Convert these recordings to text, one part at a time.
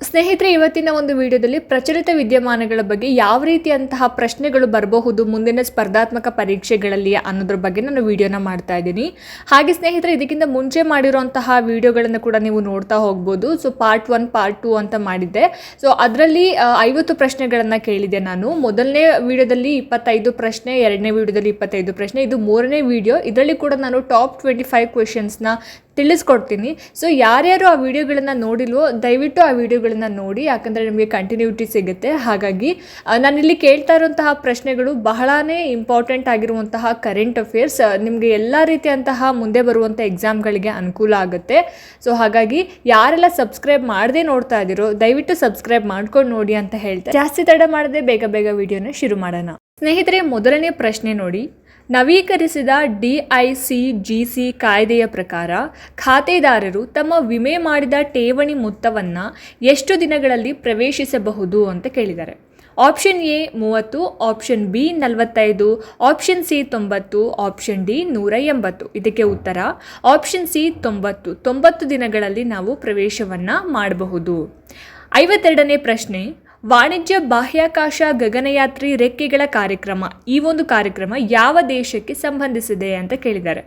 ಸ್ನೇಹಿತರೆ, ಇವತ್ತಿನ ಒಂದು ವಿಡಿಯೋದಲ್ಲಿ ಪ್ರಚಲಿತ ವಿದ್ಯಮಾನಗಳ ಬಗ್ಗೆ ಯಾವ ರೀತಿಯಂತಹ ಪ್ರಶ್ನೆಗಳು ಬರಬಹುದು ಮುಂದಿನ ಸ್ಪರ್ಧಾತ್ಮಕ ಪರೀಕ್ಷೆಗಳಲ್ಲಿ ಅನ್ನೋದ್ರ ಬಗ್ಗೆ ನಾನು ವಿಡಿಯೋನ ಮಾಡ್ತಾ ಇದ್ದೀನಿ. ಹಾಗೆ ಸ್ನೇಹಿತರೆ, ಇದಕ್ಕಿಂತ ಮುಂಚೆ ಮಾಡಿರುವಂತಹ ವಿಡಿಯೋಗಳನ್ನು ಕೂಡ ನೀವು ನೋಡ್ತಾ ಹೋಗ್ಬೋದು. So part one part two ಅಂತ ಮಾಡಿದ್ದೆ. ಸೊ ಅದರಲ್ಲಿ ಐವತ್ತು ಪ್ರಶ್ನೆಗಳನ್ನು ಕೇಳಿದೆ ನಾನು. ಮೊದಲನೇ ವಿಡಿಯೋದಲ್ಲಿ ಇಪ್ಪತ್ತೈದು ಪ್ರಶ್ನೆ, ಎರಡನೇ ವಿಡಿಯೋದಲ್ಲಿ ಇಪ್ಪತ್ತೈದು ಪ್ರಶ್ನೆ, ಇದು ಮೂರನೇ ವಿಡಿಯೋ. ಇದರಲ್ಲಿ ಕೂಡ ನಾನು ಟಾಪ್ ಟ್ವೆಂಟಿ ಫೈವ್ ಕ್ವೆಶನ್ಸ್ನ ತಿಳಿಸ್ಕೊಡ್ತೀನಿ. ಸೊ ಯಾರ್ಯಾರು ಆ ವಿಡಿಯೋಗಳನ್ನು ನೋಡಿಲ್ವೋ, ದಯವಿಟ್ಟು ಆ ವಿಡಿಯೋಗಳನ್ನು ನೋಡಿ, ಯಾಕಂದರೆ ನಿಮಗೆ ಕಂಟಿನ್ಯೂಟಿ ಸಿಗುತ್ತೆ. ಹಾಗಾಗಿ ನಾನಿಲ್ಲಿ ಕೇಳ್ತಾ ಇರುವಂತಹ ಪ್ರಶ್ನೆಗಳು ಬಹಳನೇ ಇಂಪಾರ್ಟೆಂಟ್ ಆಗಿರುವಂತಹ ಕರೆಂಟ್ ಅಫೇರ್ಸ್ ನಿಮಗೆ ಎಲ್ಲ ರೀತಿಯಂತಹ ಮುಂದೆ ಬರುವಂಥ ಎಕ್ಸಾಮ್ಗಳಿಗೆ ಅನುಕೂಲ ಆಗುತ್ತೆ. ಸೊ ಹಾಗಾಗಿ, ಯಾರೆಲ್ಲ ಸಬ್ಸ್ಕ್ರೈಬ್ ಮಾಡದೆ ನೋಡ್ತಾ ಇದ್ದೀರೋ, ದಯವಿಟ್ಟು ಸಬ್ಸ್ಕ್ರೈಬ್ ಮಾಡ್ಕೊಂಡು ನೋಡಿ ಅಂತ ಹೇಳ್ತಾರೆ ಜಾಸ್ತಿ ತಡ ಮಾಡದೆ ಬೇಗ ಬೇಗ ವಿಡಿಯೋನ ಶುರು ಮಾಡೋಣ. ಸ್ನೇಹಿತರೆ, ಮೊದಲನೇ ಪ್ರಶ್ನೆ ನೋಡಿ. ನವೀಕರಿಸಿದ ಡಿಐಸಿಜಿಸಿ ಕಾಯ್ದೆಯ ಪ್ರಕಾರ ಖಾತೆದಾರರು ತಮ್ಮ ವಿಮೆ ಮಾಡಿದ ಠೇವಣಿ ಮೊತ್ತವನ್ನು ಎಷ್ಟು ದಿನಗಳಲ್ಲಿ ಪ್ರವೇಶಿಸಬಹುದು ಅಂತ ಕೇಳಿದ್ದಾರೆ. ಆಪ್ಷನ್ ಎ ಮೂವತ್ತು, ಆಪ್ಷನ್ ಬಿ ನಲವತ್ತೈದು, ಆಪ್ಷನ್ ಸಿ ತೊಂಬತ್ತು, ಆಪ್ಷನ್ ಡಿ ನೂರ ಎಂಬತ್ತು. ಇದಕ್ಕೆ ಉತ್ತರ, ಆಪ್ಷನ್ ಸಿ ತೊಂಬತ್ತು ತೊಂಬತ್ತು ದಿನಗಳಲ್ಲಿ ನಾವು ಪ್ರವೇಶವನ್ನು ಮಾಡಬಹುದು. ಐವತ್ತೆರಡನೇ ಪ್ರಶ್ನೆ ವಾಣಿಜ್ಯ ಬಾಹ್ಯಾಕಾಶ ಗಗನಯಾತ್ರಿ ರೆಕ್ಕೆಗಳ ಕಾರ್ಯಕ್ರಮ. ಈ ಒಂದು ಕಾರ್ಯಕ್ರಮ ಯಾವ ದೇಶಕ್ಕೆ ಸಂಬಂಧಿಸಿದೆ ಅಂತ ಕೇಳಿದ್ದಾರೆ.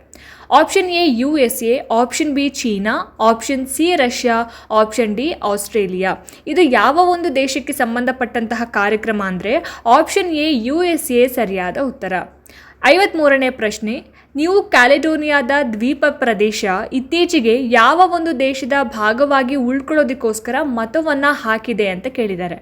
Option A U S A option B China option C Russia option D Australia. ಇದು ಯಾವ ಒಂದು ದೇಶಕ್ಕೆ ಸಂಬಂಧಪಟ್ಟಂತಹ ಕಾರ್ಯಕ್ರಮ ಅಂದರೆ option A U S A ಸರಿಯಾದ ಉತ್ತರ. ಐವತ್ಮೂರನೇ ಪ್ರಶ್ನೆ ನ್ಯೂ ಕ್ಯಾಲೆಡೋನಿಯಾದ ದ್ವೀಪ ಪ್ರದೇಶ ಇತ್ತೀಚೆಗೆ ಯಾವ ಒಂದು ದೇಶದ ಭಾಗವಾಗಿ ಉಳ್ಕೊಳ್ಳೋದಕ್ಕೋಸ್ಕರ ಮತವನ್ನು ಹಾಕಿದೆ ಅಂತ ಕೇಳಿದ್ದಾರೆ.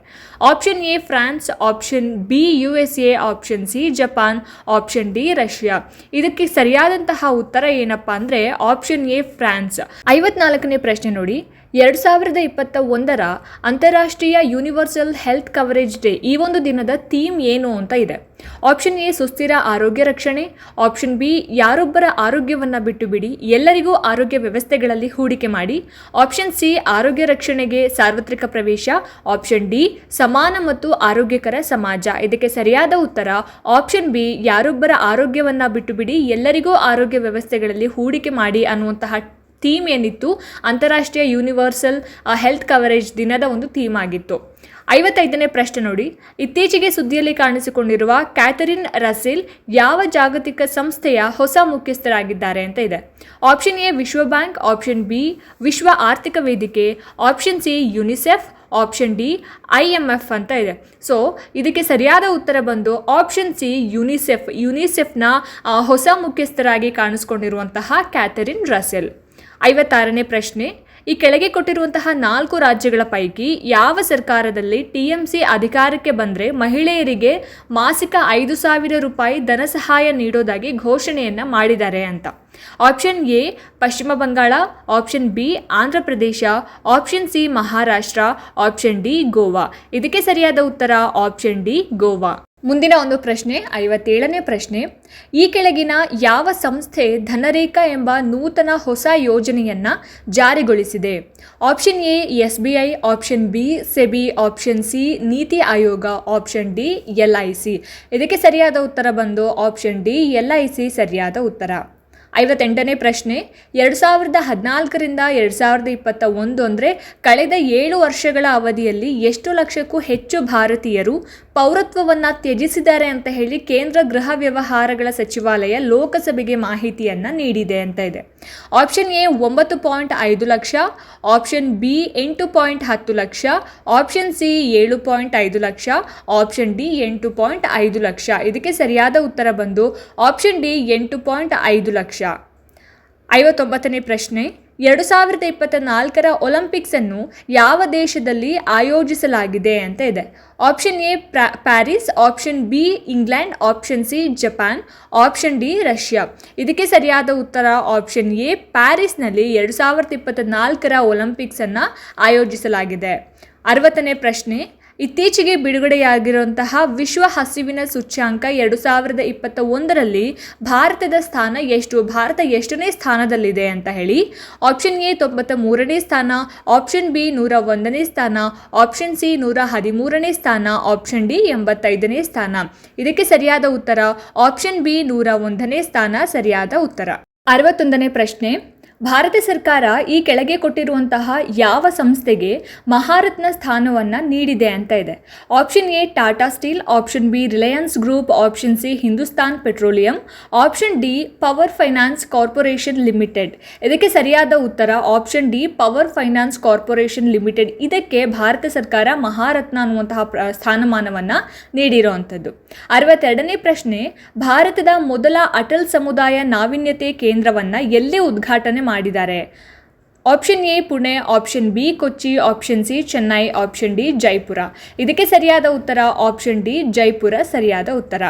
Option A France, option B U S A option C Japan, option D Russia. ಇದಕ್ಕೆ ಸರಿಯಾದಂತಹ ಉತ್ತರ ಏನಪ್ಪಾ ಅಂದರೆ ಆಪ್ಷನ್ ಎ ಫ್ರಾನ್ಸ್. ಐವತ್ನಾಲ್ಕನೇ ಪ್ರಶ್ನೆ ನೋಡಿ. ಎರಡು ಸಾವಿರದ ಇಪ್ಪತ್ತ ಒಂದರ ಅಂತಾರಾಷ್ಟ್ರೀಯ ಯೂನಿವರ್ಸಲ್ ಹೆಲ್ತ್ ಕವರೇಜ್ ಡೇ ಈ ಒಂದು ದಿನದ ಥೀಮ್ ಏನು ಅಂತ ಇದೆ. ಆಪ್ಷನ್ ಎ, ಸುಸ್ಥಿರ ಆರೋಗ್ಯ ರಕ್ಷಣೆ. ಆಪ್ಷನ್ ಬಿ, ಯಾರೊಬ್ಬರ ಆರೋಗ್ಯವನ್ನು ಬಿಟ್ಟು ಬಿಡಿ ಎಲ್ಲರಿಗೂ ಆರೋಗ್ಯ ವ್ಯವಸ್ಥೆಗಳಲ್ಲಿ ಹೂಡಿಕೆ ಮಾಡಿ. ಆಪ್ಷನ್ ಸಿ, ಆರೋಗ್ಯ ರಕ್ಷಣೆಗೆ ಸಾರ್ವತ್ರಿಕ ಪ್ರವೇಶ. ಆಪ್ಷನ್ ಡಿ, ಸಮಾನ ಮತ್ತು ಆರೋಗ್ಯಕರ ಸಮಾಜ. ಇದಕ್ಕೆ ಸರಿಯಾದ ಉತ್ತರ, ಆಪ್ಷನ್ ಬಿ, ಯಾರೊಬ್ಬರ ಆರೋಗ್ಯವನ್ನು ಬಿಟ್ಟು ಬಿಡಿ ಎಲ್ಲರಿಗೂ ಆರೋಗ್ಯ ವ್ಯವಸ್ಥೆಗಳಲ್ಲಿ ಹೂಡಿಕೆ ಮಾಡಿ ಅನ್ನುವಂತಹ ಥೀಮ್ ಏನಿತ್ತು? ಅಂತಾರಾಷ್ಟ್ರೀಯ ಯೂನಿವರ್ಸಲ್ ಹೆಲ್ತ್ ಕವರೇಜ್ ದಿನದ ಒಂದು ಥೀಮ್ ಆಗಿತ್ತು. ಐವತ್ತೈದನೇ ಪ್ರಶ್ನೆ ನೋಡಿ. ಇತ್ತೀಚೆಗೆ ಸುದ್ದಿಯಲ್ಲಿ ಕಾಣಿಸಿಕೊಂಡಿರುವ ಕ್ಯಾಥರಿನ್ ರಸೆಲ್ ಯಾವ ಜಾಗತಿಕ ಸಂಸ್ಥೆಯ ಹೊಸ ಮುಖ್ಯಸ್ಥರಾಗಿದ್ದಾರೆ ಅಂತ ಇದೆ. ಆಪ್ಷನ್ ಎ ವಿಶ್ವ ಬ್ಯಾಂಕ್ ಆಪ್ಷನ್ ಬಿ, ವಿಶ್ವ ಆರ್ಥಿಕ ವೇದಿಕೆ, option C, UNICEF, option D, I M F ಅಂತ ಇದೆ. ಸೊ, ಇದಕ್ಕೆ ಸರಿಯಾದ ಉತ್ತರ ಬಂದು ಆಪ್ಷನ್ ಸಿ, ಯುನಿಸೆಫ್, ಯುನಿಸೆಫ್ನ ಹೊಸ ಮುಖ್ಯಸ್ಥರಾಗಿ ಕಾಣಿಸ್ಕೊಂಡಿರುವಂತಹ ಕ್ಯಾಥರಿನ್ ರಸೆಲ್ ಐವತ್ತಾರನೇ ಪ್ರಶ್ನೆ, ಈ ಕೆಳಗೆ ಕೊಟ್ಟಿರುವಂತಹ ನಾಲ್ಕು ರಾಜ್ಯಗಳ ಪೈಕಿ ಯಾವ ಸರ್ಕಾರದಲ್ಲಿ ಟಿ ಎಂ ಸಿ ಅಧಿಕಾರಕ್ಕೆ ಬಂದರೆ ಮಹಿಳೆಯರಿಗೆ ಮಾಸಿಕ ಐದು ಸಾವಿರ ರೂಪಾಯಿ ಧನ ಸಹಾಯ ನೀಡೋದಾಗಿ ಘೋಷಣೆಯನ್ನು ಮಾಡಿದ್ದಾರೆ ಅಂತ. ಆಪ್ಷನ್ ಎ, ಪಶ್ಚಿಮ Bangala, option B, Andhra Pradesh, option C, Maharashtra, option D, Goa. ಇದಕ್ಕೆ ಸರಿಯಾದ ಉತ್ತರ ಆಪ್ಷನ್ ಡಿ, ಗೋವಾ. ಮುಂದಿನ ಒಂದು ಪ್ರಶ್ನೆ, ಐವತ್ತೇಳನೇ ಪ್ರಶ್ನೆ. ಈ ಕೆಳಗಿನ ಯಾವ ಸಂಸ್ಥೆ ಧನರೇಖಾ ಎಂಬ ನೂತನ ಹೊಸ ಯೋಜನೆಯನ್ನು ಜಾರಿಗೊಳಿಸಿದೆ? Option A S B I option B, SEBI, option C, NITI Aayog, option D, L I C. ಇದಕ್ಕೆ ಸರಿಯಾದ ಉತ್ತರ ಬಂದು option D, L I C ಸರಿಯಾದ ಉತ್ತರ. ಐವತ್ತೆಂಟನೇ ಪ್ರಶ್ನೆ, ಎರಡು ಸಾವಿರದ ಹದಿನಾಲ್ಕರಿಂದ ಎರಡು ಸಾವಿರದ ಇಪ್ಪತ್ತ ಒಂದು ಅಂದರೆ ಕಳೆದ ಏಳು ವರ್ಷಗಳ ಅವಧಿಯಲ್ಲಿ ಎಷ್ಟು ಲಕ್ಷಕ್ಕೂ ಹೆಚ್ಚು ಭಾರತೀಯರು ಪೌರತ್ವವನ್ನು ತ್ಯಜಿಸಿದ್ದಾರೆ ಅಂತ ಹೇಳಿ ಕೇಂದ್ರ ಗೃಹ ವ್ಯವಹಾರಗಳ ಸಚಿವಾಲಯ ಲೋಕಸಭೆಗೆ ಮಾಹಿತಿಯನ್ನು ನೀಡಿದೆ ಅಂತ ಇದೆ. ಆಪ್ಷನ್ ಎ ಒಂಬತ್ತು ಪಾಯಿಂಟ್ ಐದು ಲಕ್ಷ, ಆಪ್ಷನ್ ಬಿ ಎಂಟು ಪಾಯಿಂಟ್ ಹತ್ತು ಲಕ್ಷ, ಆಪ್ಷನ್ ಸಿ ಏಳು ಪಾಯಿಂಟ್ ಐದು ಲಕ್ಷ, ಆಪ್ಷನ್ ಡಿ ಎಂಟು ಪಾಯಿಂಟ್ ಐದು ಲಕ್ಷ. ಇದಕ್ಕೆ ಸರಿಯಾದ ಉತ್ತರ ಬಂದು ಆಪ್ಷನ್ ಡಿ ಎಂಟು ಪಾಯಿಂಟ್ ಐದು ಲಕ್ಷ. ಐವತ್ತೊಂಬತ್ತನೇ ಪ್ರಶ್ನೆ. ಎರಡು ಸಾವಿರದ ಇಪ್ಪತ್ತ ನಾಲ್ಕರ ಒಲಿಂಪಿಕ್ಸನ್ನು ಯಾವ ದೇಶದಲ್ಲಿ ಆಯೋಜಿಸಲಾಗಿದೆ ಅಂತ ಇದೆ. Option A Paris, option B England, option C Japan, option D Russia. ಇದಕ್ಕೆ ಸರಿಯಾದ ಉತ್ತರ ಆಪ್ಷನ್ ಎ ಪ್ಯಾರಿಸ್ನಲ್ಲಿ ಎರಡು ಸಾವಿರದ ಇಪ್ಪತ್ತ ನಾಲ್ಕರ ಒಲಿಂಪಿಕ್ಸನ್ನು ಆಯೋಜಿಸಲಾಗಿದೆ. ಅರವತ್ತನೇ ಪ್ರಶ್ನೆ ಇತ್ತೀಚೆಗೆ ಬಿಡುಗಡೆಯಾಗಿರುವಂತಹ ವಿಶ್ವ ಹಸಿವಿನ ಸೂಚ್ಯಾಂಕ ಎರಡು ಸಾವಿರದ ಇಪ್ಪತ್ತ ಒಂದರಲ್ಲಿ ಭಾರತದ ಸ್ಥಾನ ಎಷ್ಟು, ಭಾರತ ಎಷ್ಟನೇ ಸ್ಥಾನದಲ್ಲಿದೆ ಅಂತ ಹೇಳಿ ಆಪ್ಷನ್ ಎ ತೊಂಬತ್ತ ಮೂರನೇ ಸ್ಥಾನ ಆಪ್ಷನ್ ಬಿ ನೂರ ಒಂದನೇ ಸ್ಥಾನ ಆಪ್ಷನ್ ಸಿ ನೂರ ಹದಿಮೂರನೇ ಸ್ಥಾನ ಆಪ್ಷನ್ ಡಿ ಎಂಬತ್ತೈದನೇ ಸ್ಥಾನ. ಇದಕ್ಕೆ ಸರಿಯಾದ ಉತ್ತರ ಆಪ್ಷನ್ ಬಿ ನೂರ ಒಂದನೇ ಸ್ಥಾನ ಸರಿಯಾದ ಉತ್ತರ. ಅರವತ್ತೊಂದನೇ ಪ್ರಶ್ನೆ ಭಾರತ ಸರ್ಕಾರ ಈ ಕೆಳಗೆ ಕೊಟ್ಟಿರುವಂತಹ ಯಾವ ಸಂಸ್ಥೆಗೆ ಮಹಾರತ್ನ ಸ್ಥಾನವನ್ನು ನೀಡಿದೆ ಅಂತ ಇದೆ. Option A Tata Steel, option B Reliance Group, option C Hindustan Petroleum, option D Power Finance Corporation Limited. ಇದಕ್ಕೆ ಸರಿಯಾದ ಉತ್ತರ option D Power Finance Corporation Limited. ಇದಕ್ಕೆ ಭಾರತ ಸರ್ಕಾರ ಮಹಾರತ್ನ ಅನ್ನುವಂತಹ ಸ್ಥಾನಮಾನವನ್ನು ನೀಡಿರುವಂಥದ್ದು ಅರವತ್ತೆರಡನೇ ಪ್ರಶ್ನೆ, ಭಾರತದ ಮೊದಲ ಅಟಲ್ ಸಮುದಾಯ ನಾವೀನ್ಯತೆ ಕೇಂದ್ರವನ್ನು ಎಲ್ಲೇ ಉದ್ಘಾಟನೆ ಮಾಡಿದ್ದಾರೆ. Option A Pune. Option B Kochi. Option C Chennai. Option D Jaipur. ಇದಕ್ಕೆ ಸರಿಯಾದ ಉತ್ತರ. Option D Jaipur. ಸರಿಯಾದ ಉತ್ತರ.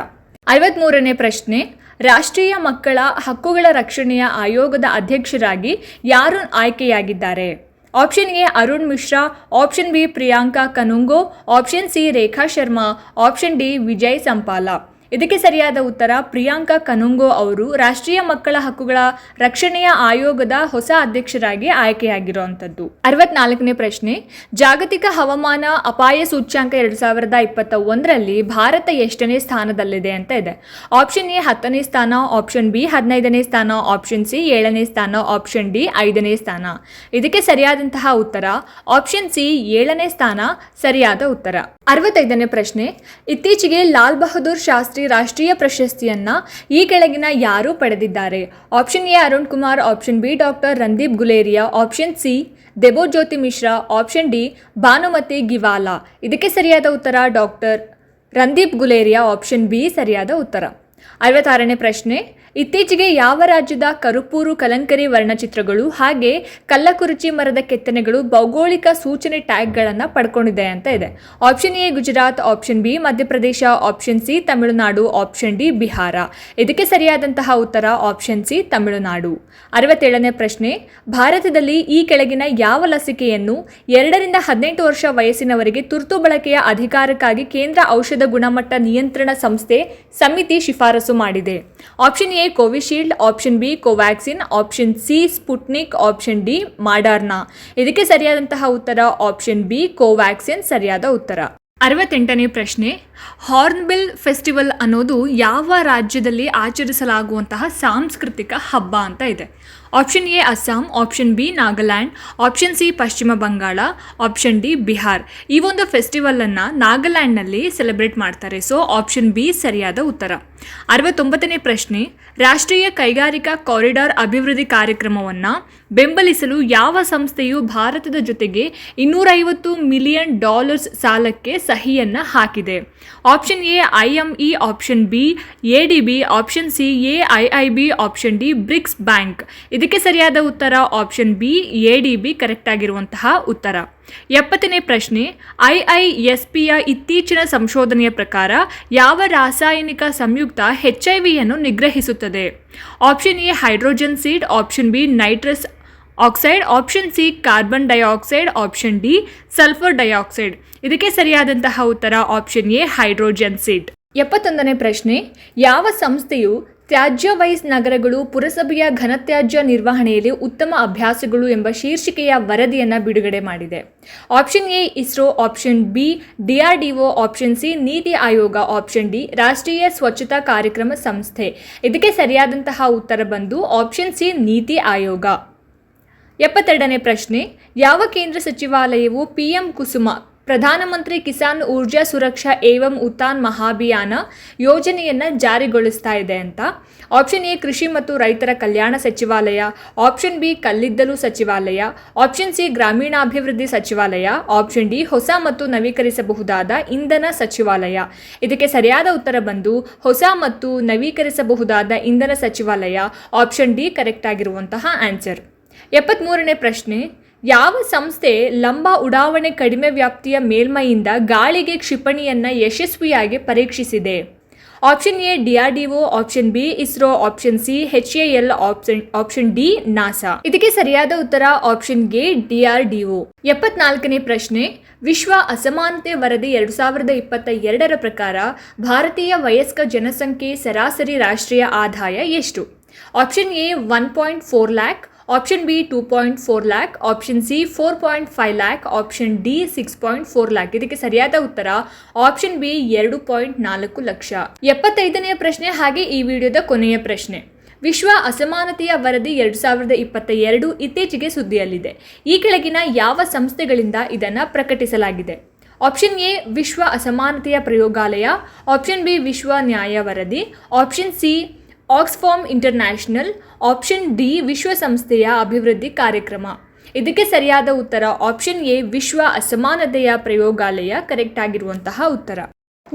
ಐವತ್ಮೂರನೇ ಪ್ರಶ್ನೆ. ರಾಷ್ಟ್ರೀಯ ಮಕ್ಕಳ ಹಕ್ಕುಗಳ ರಕ್ಷಣೆಯ ಆಯೋಗದ ಅಧ್ಯಕ್ಷರಾಗಿ ಯಾರು ಆಯ್ಕೆಯಾಗಿದ್ದಾರೆ? Option A Arun Mishra. Option B Priyanka Kanungo. Option C Rekha Sharma. Option D Vijaya Sampla. ಇದಕ್ಕೆ ಸರಿಯಾದ ಉತ್ತರ ಪ್ರಿಯಾಂಕಾ ಕನುಂಗೋ ಅವರು ರಾಷ್ಟ್ರೀಯ ಮಕ್ಕಳ ಹಕ್ಕುಗಳ ರಕ್ಷಣೆಯ ಆಯೋಗದ ಹೊಸ ಅಧ್ಯಕ್ಷರಾಗಿ ಆಯ್ಕೆಯಾಗಿರುವಂಥದ್ದು. ಅರವತ್ನಾಲ್ಕನೇ ಪ್ರಶ್ನೆ, ಜಾಗತಿಕ ಹವಾಮಾನ ಅಪಾಯ ಸೂಚ್ಯಾಂಕ ಎರಡು ಸಾವಿರದ ಇಪ್ಪತ್ತ ಒಂದರಲ್ಲಿ ಭಾರತ ಎಷ್ಟನೇ ಸ್ಥಾನದಲ್ಲಿದೆ ಅಂತ ಇದೆ. ಆಪ್ಷನ್ ಎ ಹತ್ತನೇ ಸ್ಥಾನ, ಆಪ್ಷನ್ ಬಿ ಹದಿನೈದನೇ ಸ್ಥಾನ, ಆಪ್ಷನ್ ಸಿ ಏಳನೇ ಸ್ಥಾನ, ಆಪ್ಷನ್ ಡಿ ಐದನೇ ಸ್ಥಾನ. ಇದಕ್ಕೆ ಸರಿಯಾದಂತಹ ಉತ್ತರ, ಆಪ್ಷನ್ ಸಿ ಏಳನೇ ಸ್ಥಾನ ಸರಿಯಾದ ಉತ್ತರ. ಅರವತ್ತೈದನೇ ಪ್ರಶ್ನೆ, ಇತ್ತೀಚೆಗೆ ಲಾಲ್ ಬಹದ್ದೂರ್ ಶಾಸ್ತ್ರಿ ರಾಷ್ಟ್ರೀಯ ಪ್ರಶಸ್ತಿಯನ್ನ ಈ ಕೆಳಗಿನ ಯಾರು ಪಡೆದಿದ್ದಾರೆ? Option A Arun Kumar, option B doctor Randeep Guleria, option C Jyoti Mishra, option D Bhanumati Giwala. ಇದಕ್ಕೆ ಸರಿಯಾದ ಉತ್ತರ doctor Randeep Guleria, option B ಸರಿಯಾದ ಉತ್ತರ. ಐವತ್ತಾರನೇ ಪ್ರಶ್ನೆ, ಇತ್ತೀಚೆಗೆ ಯಾವ ರಾಜ್ಯದ ಕರುಪೂರು ಕಲಂಕರಿ ವರ್ಣಚಿತ್ರಗಳು ಹಾಗೆ ಕಲ್ಲಕುರುಚಿ ಮರದ ಕೆತ್ತನೆಗಳು ಭೌಗೋಳಿಕ ಸೂಚನೆ ಟ್ಯಾಗ್ಗಳನ್ನು ಪಡ್ಕೊಂಡಿದೆ ಅಂತ ಇದೆ. Option A, Gujarat, option B, Madhya Pradesh, option C, Tamil Nadu, option D, Bihar. ಇದಕ್ಕೆ ಸರಿಯಾದಂತಹ ಉತ್ತರ ಆಪ್ಷನ್ ಸಿ, ತಮಿಳುನಾಡು. ಅರವತ್ತೇಳನೇ ಪ್ರಶ್ನೆ, ಭಾರತದಲ್ಲಿ ಈ ಕೆಳಗಿನ ಯಾವ ಲಸಿಕೆಯನ್ನು ಎರಡರಿಂದ ಹದಿನೆಂಟು ವರ್ಷ ವಯಸ್ಸಿನವರಿಗೆ ತುರ್ತು ಬಳಕೆಯ ಅಧಿಕಾರಕ್ಕಾಗಿ ಕೇಂದ್ರ ಔಷಧ ಗುಣಮಟ್ಟ ನಿಯಂತ್ರಣ ಸಂಸ್ಥೆ ಸಮಿತಿ ಶಿಫಾರಸು ಮಾಡಿದೆ. Option A, Covishield, option B, Covaxin, option C, Sputnik, option D, Moderna. ಇದಕ್ಕೆ ಸರಿಯಾದಂತಹ ಉತ್ತರ ಆಪ್ಷನ್ ಬಿ, ಕೋವ್ಯಾಕ್ಸಿನ್, ಸರಿಯಾದ ಉತ್ತರ. ಅರವತ್ತೆಂಟನೇ ಪ್ರಶ್ನೆ. ಹಾರ್ನ್ಬಿಲ್ ಫೆಸ್ಟಿವಲ್ ಅನ್ನೋದು ಯಾವ ರಾಜ್ಯದಲ್ಲಿ ಆಚರಿಸಲಾಗುವಂತಹ ಸಾಂಸ್ಕೃತಿಕ ಹಬ್ಬ ಅಂತ ಇದೆ. Option A Assam option B Nagaland option C ಪಶ್ಚಿಮ ಬಂಗಾಳ ಆಪ್ಷನ್ ಡಿ ಬಿಹಾರ್ ಈ ಒಂದು ಫೆಸ್ಟಿವಲನ್ನು ನಾಗಾಲ್ಯಾಂಡ್ನಲ್ಲಿ ಸೆಲೆಬ್ರೇಟ್ ಮಾಡ್ತಾರೆ. ಸೊ ಆಪ್ಷನ್ ಬಿ ಸರಿಯಾದ ಉತ್ತರ. ಅರವತ್ತೊಂಬತ್ತನೇ ಪ್ರಶ್ನೆ. ರಾಷ್ಟ್ರೀಯ ಕೈಗಾರಿಕಾ ಕಾರಿಡಾರ್ ಅಭಿವೃದ್ಧಿ ಕಾರ್ಯಕ್ರಮವನ್ನು ಬೆಂಬಲಿಸಲು ಯಾವ ಸಂಸ್ಥೆಯು ಭಾರತದ ಜೊತೆಗೆ ಇನ್ನೂರೈವತ್ತು ಮಿಲಿಯನ್ ಡಾಲರ್ಸ್ ಸಾಲಕ್ಕೆ ಸಹಿಯನ್ನು ಹಾಕಿದೆ? Option A I M E option B A D B option C A I I B option D BRICS bank ಇದಕ್ಕೆ ಸರಿಯಾದ ಉತ್ತರ option B A D B correct ಆಗಿರುವಂತಹ ಉತ್ತರ. ಎಪ್ಪತ್ತನೇ ಪ್ರಶ್ನೆ ಐ ಐ ಎಸ್ ಪಿಯ ಇತ್ತೀಚಿನ ಸಂಶೋಧನೆಯ ಪ್ರಕಾರ ಯಾವ ರಾಸಾಯನಿಕ ಸಂಯುಕ್ತ ಹೆಚ್ ಐ ವಿಯನ್ನು ನಿಗ್ರಹಿಸುತ್ತದೆ? Option A hydrogen seed option B nitrous oxide option C carbon dioxide option D sulphur dioxide ಇದಕ್ಕೆ ಸರಿಯಾದಂತಹ ಉತ್ತರ ಆಪ್ಷನ್ ಎ ಹೈಡ್ರೋಜನ್ ಸೀಡ್ ಎಪ್ಪತ್ತೊಂದನೇ ಪ್ರಶ್ನೆ, ಯಾವ ಸಂಸ್ಥೆಯು ತ್ಯಾಜ್ಯ ವೈಸ್ ನಗರಗಳು, ಪುರಸಭೆಯ ಘನತ್ಯಾಜ್ಯ ನಿರ್ವಹಣೆಯಲ್ಲಿ ಉತ್ತಮ ಅಭ್ಯಾಸಗಳು ಎಂಬ ಶೀರ್ಷಿಕೆಯ ವರದಿಯನ್ನು ಬಿಡುಗಡೆ ಮಾಡಿದೆ. Option A ISRO, option B DRDO option C NITI Aayog, option D ರಾಷ್ಟ್ರೀಯ ಸ್ವಚ್ಛತಾ ಕಾರ್ಯಕ್ರಮ ಸಂಸ್ಥೆ. ಇದಕ್ಕೆ ಸರಿಯಾದಂತಹ ಉತ್ತರ ಬಂದು ಆಪ್ಷನ್ ಸಿ ನೀತಿ ಆಯೋಗ. ಎಪ್ಪತ್ತೆರಡನೇ ಪ್ರಶ್ನೆ, ಯಾವ ಕೇಂದ್ರ ಸಚಿವಾಲಯವು ಪಿಎಂ ಕುಸುಮ ಪ್ರಧಾನಮಂತ್ರಿ ಕಿಸಾನ್ ಊರ್ಜಾ ಸುರಕ್ಷಾ ಏವಂ ಉತ್ಥಾನ್ ಮಹಾಭಿಯಾನ ಯೋಜನೆಯನ್ನು ಜಾರಿಗೊಳಿಸ್ತಾ ಇದೆ ಅಂತ. ಆಪ್ಷನ್ ಎ, ಕೃಷಿ ಮತ್ತು ರೈತರ ಕಲ್ಯಾಣ ಸಚಿವಾಲಯ. ಆಪ್ಷನ್ ಬಿ, ಕಲ್ಲಿದ್ದಲು ಸಚಿವಾಲಯ. ಆಪ್ಷನ್ ಸಿ, ಗ್ರಾಮೀಣಾಭಿವೃದ್ಧಿ ಸಚಿವಾಲಯ. ಆಪ್ಷನ್ ಡಿ, ಹೊಸ ಮತ್ತು ನವೀಕರಿಸಬಹುದಾದ ಇಂಧನ ಸಚಿವಾಲಯ. ಇದಕ್ಕೆ ಸರಿಯಾದ ಉತ್ತರ ಬಂದು, ಹೊಸ ಮತ್ತು ನವೀಕರಿಸಬಹುದಾದ ಇಂಧನ ಸಚಿವಾಲಯ. ಆಪ್ಷನ್ ಡಿ, ಕರೆಕ್ಟ್ ಆಗಿರುವಂತಹ ಆನ್ಸರ್. ಎಪ್ಪತ್ತ್ಮೂರನೇ ಪ್ರಶ್ನೆ. ಯಾವ ಸಂಸ್ಥೆ ಲಂಬ ಉಡಾವಣೆ ಕಡಿಮೆ ವ್ಯಾಪ್ತಿಯ ಮೇಲ್ಮೈಯಿಂದ ಗಾಳಿಗೆ ಕ್ಷಿಪಣಿಯನ್ನು ಯಶಸ್ವಿಯಾಗಿ ಪರೀಕ್ಷಿಸಿದೆ? Option A DRDO option B, ISRO, option C, H A L, option option D, NASA. ಇದಕ್ಕೆ ಸರಿಯಾದ ಉತ್ತರ ಆಪ್ಷನ್ಗೆ ಡಿಆರ್ಡಿಒ ಎಪ್ಪತ್ನಾಲ್ಕನೇ ಪ್ರಶ್ನೆ, ವಿಶ್ವ ಅಸಮಾನತೆ ವರದಿ ಎರಡು ಸಾವಿರದ ಇಪ್ಪತ್ತ ಎರಡರ ಪ್ರಕಾರ ಭಾರತೀಯ ವಯಸ್ಕ ಜನಸಂಖ್ಯೆ ಸರಾಸರಿ ರಾಷ್ಟ್ರೀಯ ಆದಾಯ ಎಷ್ಟು? Option A, one point four lakh option B two point four lakh option C four point five lakh option D six point four lakh ಇದಕ್ಕೆ ಸರಿಯಾದ ಉತ್ತರ ಆಪ್ಷನ್ ಬಿ ಎರಡು ಪಾಯಿಂಟ್ ನಾಲ್ಕು ಲಕ್ಷ. ಎಪ್ಪತ್ತೈದನೆಯ ಪ್ರಶ್ನೆ ಹಾಗೆ ಈ ವಿಡಿಯೋದ ಕೊನೆಯ ಪ್ರಶ್ನೆ. ವಿಶ್ವ ಅಸಮಾನತೆಯ ವರದಿ ಎರಡು ಸಾವಿರದ ಇಪ್ಪತ್ತ ಎರಡು ಇತ್ತೀಚೆಗೆ ಸುದ್ದಿಯಲ್ಲಿದೆ. ಈ ಕೆಳಗಿನ ಯಾವ ಸಂಸ್ಥೆಗಳಿಂದ ಇದನ್ನು ಪ್ರಕಟಿಸಲಾಗಿದೆ? ಆಪ್ಷನ್ ಎ ವಿಶ್ವ ಅಸಮಾನತೆಯ ಪ್ರಯೋಗಾಲಯ. ಆಪ್ಷನ್ ಬಿ ವಿಶ್ವ ನ್ಯಾಯ ವರದಿ. Option C Oxfam International option D ವಿಶ್ವಸಂಸ್ಥೆಯ ಅಭಿವೃದ್ಧಿ ಕಾರ್ಯಕ್ರಮ. ಇದಕ್ಕೆ ಸರಿಯಾದ ಉತ್ತರ ಆಪ್ಷನ್ ಎ ವಿಶ್ವ ಅಸಮಾನತೆಯ ಪ್ರಯೋಗಾಲಯ ಕರೆಕ್ಟ್ ಆಗಿರುವಂತಹ ಉತ್ತರ.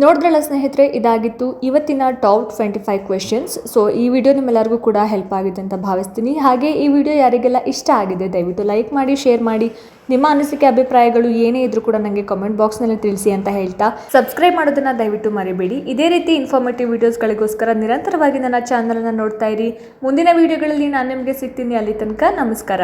ನೋಡಿದ್ರಲ್ಲ ಸ್ನೇಹಿತರೆ, ಇದಾಗಿತ್ತು ಇವತ್ತಿನ top twenty five questions so ಈ ವಿಡಿಯೋ ನಿಮ್ಮೆಲ್ಲರಿಗೂ ಕೂಡ ಹೆಲ್ಪ್ ಆಗಿದೆ ಅಂತ ಭಾವಿಸ್ತೀನಿ. ಹಾಗೆ ಈ ವಿಡಿಯೋ ಯಾರಿಗೆಲ್ಲ ಇಷ್ಟ ಆಗಿದೆ, ದಯವಿಟ್ಟು ಲೈಕ್ ಮಾಡಿ ಶೇರ್ ಮಾಡಿ. ನಿಮ್ಮ ಅನಿಸಿಕೆ, ಅಭಿಪ್ರಾಯಗಳು ಏನೇ ಇದ್ರೂ ಕೂಡ ನನಗೆ ಕಾಮೆಂಟ್ ಬಾಕ್ಸ್ನಲ್ಲಿ ತಿಳಿಸಿ ಅಂತ ಹೇಳ್ತಾ. ಸಬ್ಸ್ಕ್ರೈಬ್ ಮಾಡೋದನ್ನು ದಯವಿಟ್ಟು ಮರಿಬೇಡಿ. ಇದೇ ರೀತಿ ಇನ್ಫಾರ್ಮೇಟಿವ್ ವೀಡಿಯೋಸ್ಗಳಿಗೋಸ್ಕರ ನಿರಂತರವಾಗಿ ನನ್ನ ಚಾನಲನ್ನು ನೋಡ್ತಾ ಇರಿ. ಮುಂದಿನ ವಿಡಿಯೋಗಳಲ್ಲಿ ನಾನು ನಿಮಗೆ ಸಿಗ್ತೀನಿ ಅಲ್ಲಿ ತನಕ. ನಮಸ್ಕಾರ.